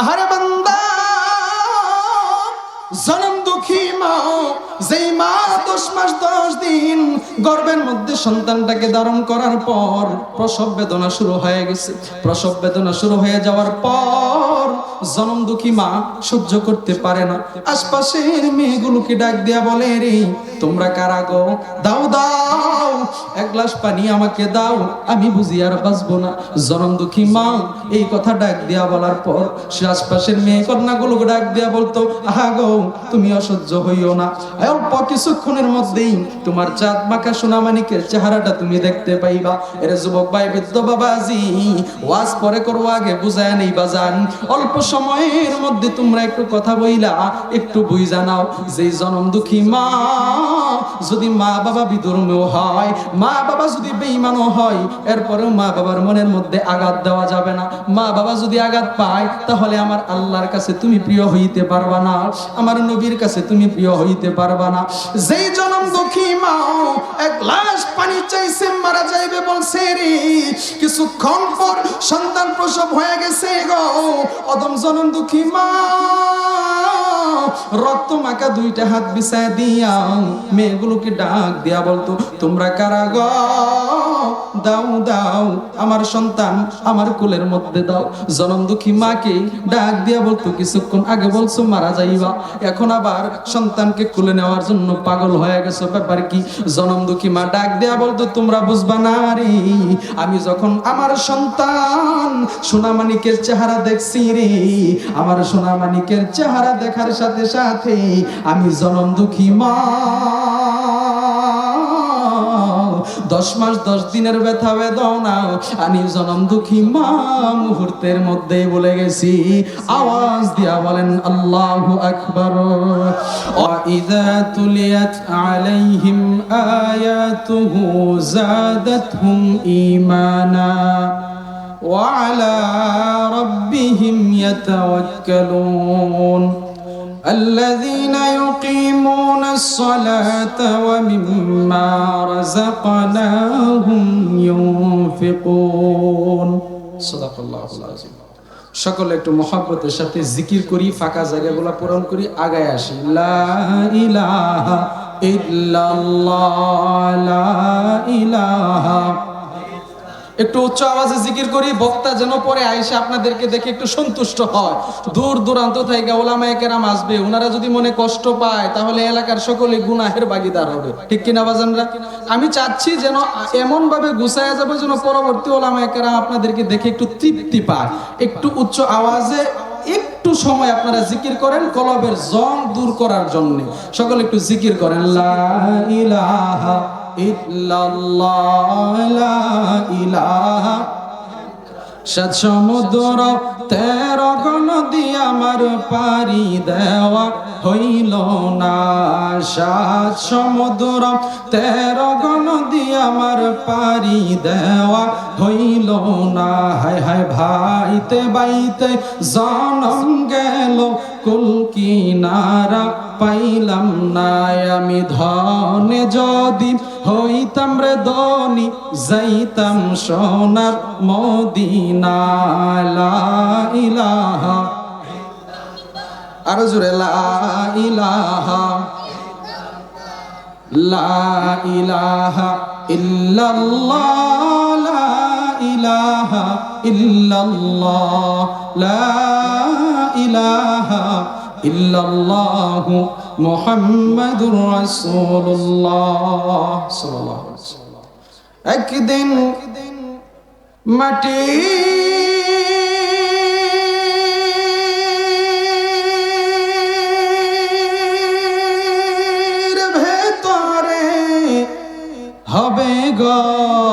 আহারে বান্দা, জনম দুঃখী মা, যেই মা দশ মাস দশ দিন গর্ভের মধ্যে সন্তানটাকে ধারণ করার পর প্রসব বেদনা শুরু হয়ে গেছে। প্রসব বেদনা শুরু হয়ে যাওয়ার পর জনম দুঃখী মা সহ্য করতে পারে না। আশপাশের মেয়েগুলোকে ডাক দেয়া বলে, রে, তোমরা কারা গো? দাও দাও। এক গ্লাস পানি আমাকে দাও, আমি বুঝি আর বাঁচবো না। জনম দুঃখী মা, এই কথা ডাক দিয়া বলার পর সে আশপাশের মেয়ে কন্যাগুলোকে ডাক দিয়া বলতো, আহা গো, তুমি অসহ্য হইও না। অল্প কিছুক্ষণের মধ্যেই তোমার চাঁদ মাখা সোনামানিকের চেহারাটা তুমি দেখতে পাইবা। এর যুবক ভাই, বৃদ্ধ বাবাজি ওয়াজ পরে করব আগে বুঝায় নেই বাজান অল্প সময়ের মধ্যে তোমরা একটু কথা বইলা, একটু বুঝ জানাও যে জনম দুঃখী মা, যদি মা বাবা বিধর্মীয় হয় মা বাবা যদি বেঈমানও হয়, এরপরেও মা বাবার মনের মধ্যে আঘাত দেওয়া যাবে না। মা বাবা যদি আঘাত পায়, তাহলে আমার আল্লাহর কাছে তুমি প্রিয় হইতে পারবা না। আমার নবীর কাছে তুমি প্রিয় হইতে পারবা না। যেই জনম দুঃখী মা, এক গ্লাস পানি চাইছে, মারা যাইবে বলছে রে। কিছুক্ষণ পর সন্তান প্রসব হয়ে গেছে গো। অদম জনম দুঃখী মা। রক্ত মাখা দুইটা হাত বিছায় দিয়া মেয়েগুলোকে ডাক দিয়া বলতো তোমরা কারা গো? দাও দাও, আমার সন্তান আমার কোলের মধ্যে দাও। জনম দুঃখী মাকে ডাক দিয়া বলতো, কিছুক্ষণ আগে বলছো মারা যাইবা। এখন আবার সন্তানকে কোলে নেওয়ার জন্য পাগল হয়ে গেছো। ব্যাপার কি? জনম দুঃখী মা ডাক দেয়া বলতো, তোমরা বুঝবা না রে, আমি যখন আমার সন্তান সোনামানিকের চেহারা দেখছি রে, আমার সোনামানিকের চেহারা দেখার সাথে সাথে আমি জনম দুঃখী মা দশ মাস দশ দিনের ব্যথা বেদনা আমি জনম দুঃখী মা মুহূর্তের মধ্যেই বলে গেছি আওয়াজ দিয়া বলেন আল্লাহ আকবর وإذا تليت عليهم آياته زادتهم إيمانا وعلى ربهم يتوكلون الذين يقيمون الصلاة ومما رزقناهم ينفقون صدق الله العظيم সকলে একটু মহাব্বতের সাথে জিকির করি ফাঁকা জায়গাগুলো পূরণ করি আগায় আসি লা ইলাহা ইল্লাল্লাহ লা ইলাহা একটু উচ্চ আওয়াজে জিকির করি, বক্তা যেন পরে আইসে আপনাদেরকে দেখে একটু সন্তুষ্ট হয়। দূর দূরান্ত থেকে ওলামায়ে কেরাম আসবে ওনারা যদি মনে কষ্ট পায়, তাহলে এলাকার সকলে গুনাহের ভাগিদার হবে। ঠিক কিনা বাজানরা? আমি চাচ্ছি যেন এমন ভাবে গুছায়া যাবে যেন পরবর্তী ওলামায়ে কেরাম আপনাদেরকে দেখে একটু তৃপ্তি পায়। একটু উচ্চ আওয়াজে একটু সময় আপনারা জিকির করেন কলবের জং দূর করার জন্য। সকলে একটু জিকির করেন, লা ইলাহা সাত সমুদ্র তেরো নদী আমার পারি দেওয়া হইল না। সাত সমুদ্র তেরো নদী আমার পারি দেওয়া হইল না। হায় হায় ভাইতে বাইতে জনম গেল কুল কিনারা পাইলাম না আমি ধনে যদি হইতাম রে দনি যাইতাম সোনার মদিনা ইলাহা আরও লা ইলাহা লা ইলাহা ইল্লাল্লাহ, লা ইলাহা ইল্লাল্লাহ, লা ইলাহা ইল্লাল্লাহু মুহাম্মাদুর রাসূলুল্লাহ সাল্লাল্লাহু আলাইহি একদিন মাটি হবে গর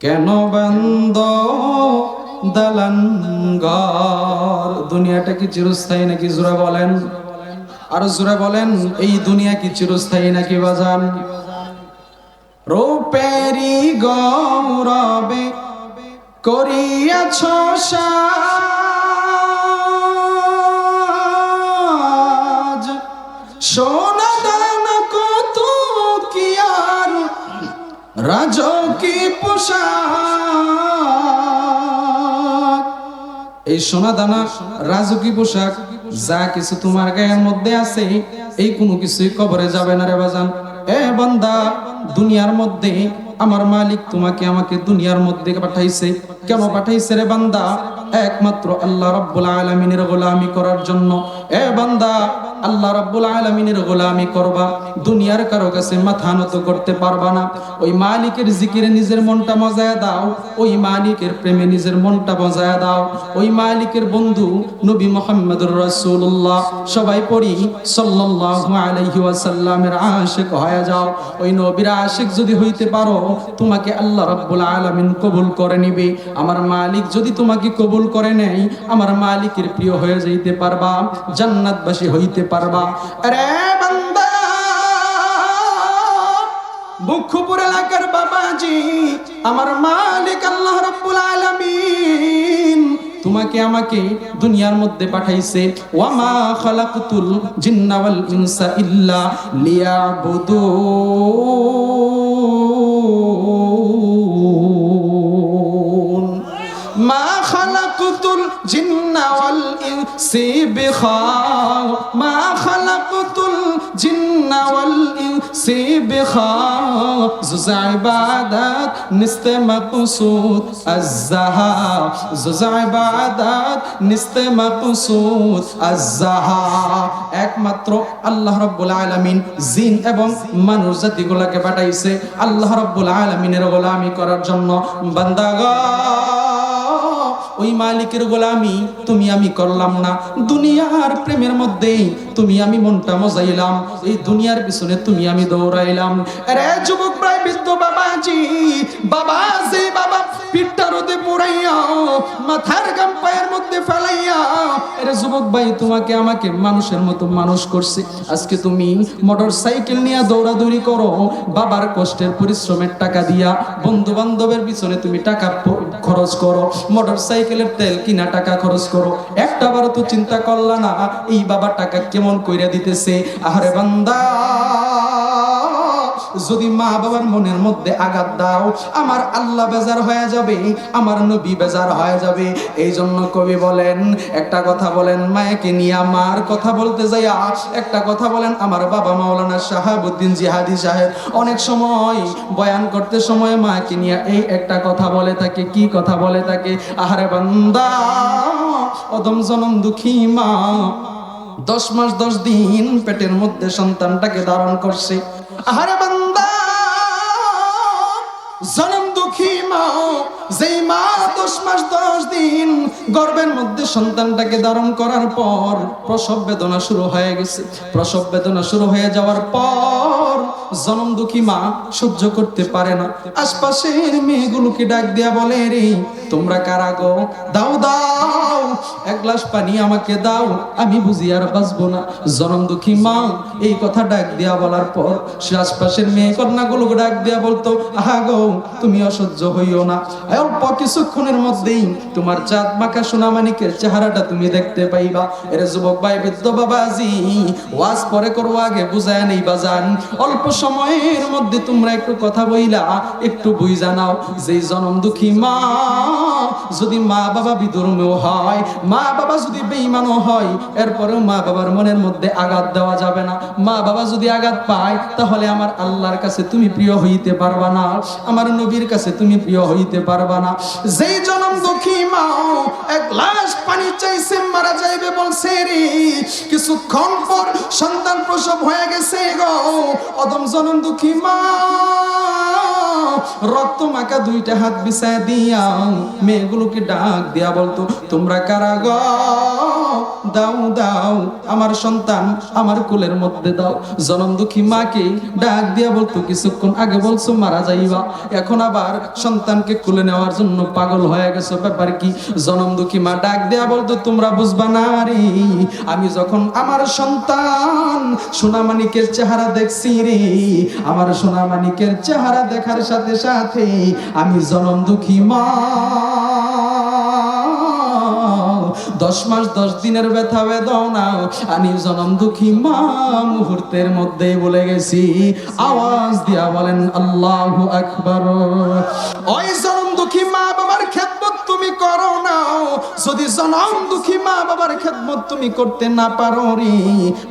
কেন বন্ধ দলঙ্গার দুনিয়াটা কি চিরস্থায়ী নাকি জোরা বলেন? আর জোরা বলেন, এই দুনিয়া কি চিরস্থায়ী নাকি বাজান? রূপেরি গৌরবে করিয়াছ সাজ রাজকি পোশাক? এই সোনা দানা রাজকি পোশাক? যা কিছু তোমার গায়ের মধ্যে আছে, এই কোনো কিছুই কবরে যাবে না রে বাজান। এ বান্দা, দুনিয়ার মধ্যে আমার মালিক তোমাকে আমাকে দুনিয়ার মধ্যে পাঠাইছে। কেন পাঠাইছে রে বান্দা? একমাত্র আল্লাহ রাব্বুল আলামিনের গোলামি করার জন্য। এ বান্দা আল্লাহ রাব্বুল আলামিনের গোলামি করবা, দুনিয়ার কারও কাছে মাথা নত করতে পারবা না। ওই মালিকের জিকিরে নিজের মনটা মজায় দাও, ওই মালিকের প্রেমে নিজের মনটা মজায় দাও। ওই মালিকের বন্ধু নবী মুহাম্মদুর রাসূলুল্লাহ, সবাই পড়ি, সাল্লাল্লাহু আলাইহি ওয়াসাল্লামের আশিক হয়ে যাও। ওই নবীর আশিক যদি হইতে পারো, তোমাকে আল্লাহ রাব্বুল আলামিন কবুল করে নিবে। আমার মালিক যদি তোমাকে কবুল করে নেয়, আমার মালিকের প্রিয় হয়ে যাইতে পারবা, জান্নাতবাসী হইতে পারবা। আরে বান্দা এলাকার বাবাজি, আমার মালিক আল্লাহ রাব্বুল আলামিন তোমাকে আমাকে দুনিয়ার মধ্যে পাঠাইছে। ওয়ামা খালাকতুল জিন্না ওয়াল ইনসা ইল্লা লিয়াবুদুন মা খালাকতুল জিন্না ওয়াল একমাত্র আল্লাহ রাব্বুল আলামিন জিন এবং মানুষ জাতিগুলোকে পাঠাইছে আল্লাহ রাব্বুল আলামিনের গোলামি করার জন্য। বান্দাগণ ওই মালিকের গোলামি তুমি আমি করলাম না। দুনিয়ার প্রেমের মধ্যে তুমি আমি মনটা মজাইলাম। এই দুনিয়ার পিছনে তুমি আমি দৌড়াইলাম। আরে যুবক প্রায় বৃদ্ধ বাবাজি বাবা যে বাবা, পিঠটা রোদে পুরাইয়া মাথার গাম পায়ের মধ্যে ফেলাইয়া, আরে যুবক ভাই, তোমাকে আমাকে মানুষের মতো মানুষ করছে। আজকে তুমি মোটর সাইকেল নিয়ে দৌড়াদৌড়ি করো, বাবার কষ্টের পরিশ্রমের টাকা দিয়া বন্ধু বান্ধবের পিছনে তুমি টাকা খরচ করো, মোটর সাইকেলের তেল কিনা টাকা খরচ করো। একটা বারো তো চিন্তা করলা না এই বাবা টাকা কেমন কইরা দিতেছে? আহারে বান্দা! যদি মা বাবার মনের মধ্যে আঘাত দাও, আমার আল্লাহ বেজার হয়ে যাবে, আমার নবী বেজার হয়ে যাবে। এই জন্য কবি বলেন, একটা কথা বলেন, মায়েকে নিয়ে আমার কথা বলতে যাইয়া, একটা কথা বলেন, আমার বাবা মাওলানা শাহাবুদ্দিন জিহাদি সাহেব অনেক সময় বয়ান করতে সময় মাকে নিয়ে এই একটা কথা বলে থাকে, কি কথা বলে থাকে? আহারে বান্দা, অদম জনম দুঃখী মা, দশ মাস দশ দিন পেটের মধ্যে সন্তানটাকে ধারণ করছে। আহারে বান্দা, জনম দুঃখী মা, যেই মা দশ মাস দশ দিন গর্বের মধ্যে সন্তানটাকে ধারণ করার পর প্রসব বেদনা শুরু হয়ে গেছে। প্রসব বেদনা শুরু হয়ে যাওয়ার পর জনম দুঃখী মা সহ্য করতে পারে না। আশপাশের মেয়েগুলোকে ডাক দেয়া বলে, রে, তোমরা কারা গো? দাও দাও, এক গ্লাস পানি আমাকে দাও, আমি বুঝি আর বাঁচবো না। জনম দুঃখী মা এই কথা ডাক দিয়া বলার পর সে আশপাশের মেয়ে কন্যাগুলোকে ডাক দিয়া বলতো, আহা গো, তুমি অসহ্য হইও না। অল্প কিছুক্ষণের মধ্যেই তোমার চাঁদ মাখা সোনা সোনামানিকের চেহারাটা তুমি দেখতে পাইবা। এর যুবক ভাই, বৃদ্ধ বাবাজি, ওয়াজ পরে করব আগে, বুঝায় নেই বাজান অল্প সময়ের মধ্যে তোমরা একটু কথা বইলা একটু বুঝ জানাও যে জনম দুঃখী মা যদি মা বাবা বিধর্মীয় হয়, মা বাবা যদি বেঈমানও হয়, এরপরেও মা বাবার মনের মধ্যে আঘাত দেওয়া যাবে না। মা বাবা যদি আঘাত পায়, তাহলে আমার আল্লাহর কাছে তুমি প্রিয় হইতে পারবা না। আমার নবীর কাছে তুমি প্রিয় হইতে পারবা না। যেই জনম দুঃখী মা এক গ্লাস পানি চাইছে, মারা যাইবে বলছে রে, কিছুক্ষণ পর সন্তান প্রসব হয়ে গেছে গো। অদম জনম দুঃখী মা, রক্ত মাখা দুইটা হাত বিছায় দিয়া মেয়েগুলোকে ডাক দিয়া বলতো, তোমরা কারা গো? দাও দাও, আমার সন্তান আমার কোলের মধ্যে দাও। জনম দুঃখী মাকে ডাক দিয়া বলতো, কিছুক্ষণ আগে বলছো মারা যাইবা, এখন আবার সন্তানকে কোলে নেওয়ার জন্য পাগল হয়ে গেছো, ব্যাপার কি? জনম দুঃখী মা ডাক দেয়া বলতো, তোমরা বুঝবা না রে, আমি যখন আমার সন্তান সোনামানিকের চেহারা দেখছি রে আমার সোনামানিকের চেহারা দেখার সাথে সাথে আমি জনম দুঃখী মা। দশ মাস, দশ দিনের ব্যথা বেদনা, আমি জনম দুঃখী মা। মুহূর্তের মধ্যেই বলে গেছি, আওয়াজ দিয়া বলেন, আল্লাহ আকবার। ওই জনম দুঃখী মা যদি জনম দুঃখী মা বাবার খেদমত তুমি করতে না পারো রে,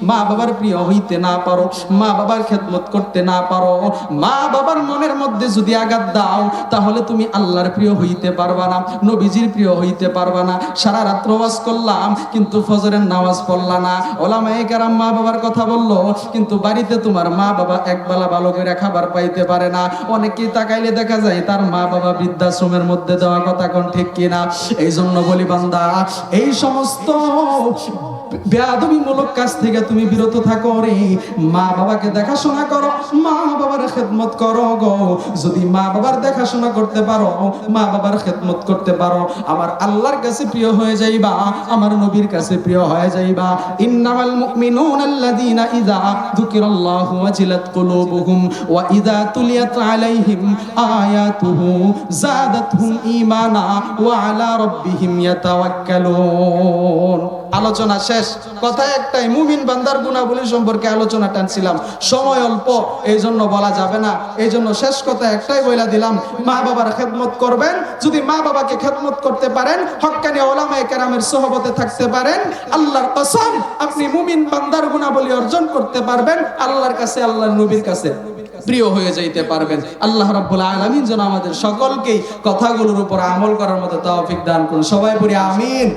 মা বাবার প্রিয় হইতে না পারো, মা বাবার খেদমত করতে না পারো, মা বাবার মনের মধ্যে যদি আঘাত দাও, তাহলে তুমি আল্লাহর প্রিয় হইতে পারবা না, নবীজির প্রিয় হইতে পারবা না। সারা রাত্র ওয়াজ করলাম, কিন্তু ফজরের নামাজ পড়লা না। ওলামায়ে কেরাম মা বাবার কথা বলল, কিন্তু বাড়িতে তোমার মা বাবা একবেলা ভালো করে খাবার পাইতে পারে না। অনেকেই তাকাইলে দেখা যায় তার মা বাবা বৃদ্ধাশ্রমের মধ্যে দেওয়া কথা কোন ঠিক কিনা। এই জন্য বলি বান্দা এই সমস্ত বেয়াদবি মূলক কাজ থেকে তুমি বিরত থাকো রে। মা বাবাকে দেখাশোনা করো, মা বাবার খেদমত করো গো। যদি মা বাবার দেখাশোনা করতে পারো, মা বাবার খেদমত করতে পারো, আমার আল্লাহর কাছে প্রিয় হয়ে যাইবা, আমার নবীর কাছে প্রিয় হয়ে যাইবা। ইন্নামাল মুমিনুন আল্লাযীনা ইযা যুকিরাল্লাহু ওয়াজিলাত কুলুবুহুম ওয়া ইযা তুলিয়াত আলাইহিম আয়াতুহু যাদাতহুম ঈমানা ওয়া আলা রাব্বিহিম ইয়াতাওয়াক্কালুন। আলোচনা শেষ। কথা একটাই, মুমিন বান্দার গুণাবলী সম্পর্কে আলোচনা টানছিলাম। সময় অল্প এই জন্য বলা যাবে না। এই জন্য শেষ কথা একটাই বইলা দিলাম, মা বাবার খেদমত করবেন। যদি মা বাবাকে খেদমত করতে পারেন, হক্কানি ওলামায়ে কেরামের সহবতে থাকতে পারেন। আল্লাহর কসম, আপনি মুমিন বান্দার গুণাবলী অর্জন করতে পারবেন, আল্লাহর কাছে, আল্লাহর নবীর কাছে। প্রিয় হয়ে যাইতে পারবেন। আল্লাহ রাব্বুল আলামিন যেন আমাদের সকলকেই কথাগুলোর উপর আমল করার মতো তৌফিক দান করুন। সবাই পড়ি আমিন।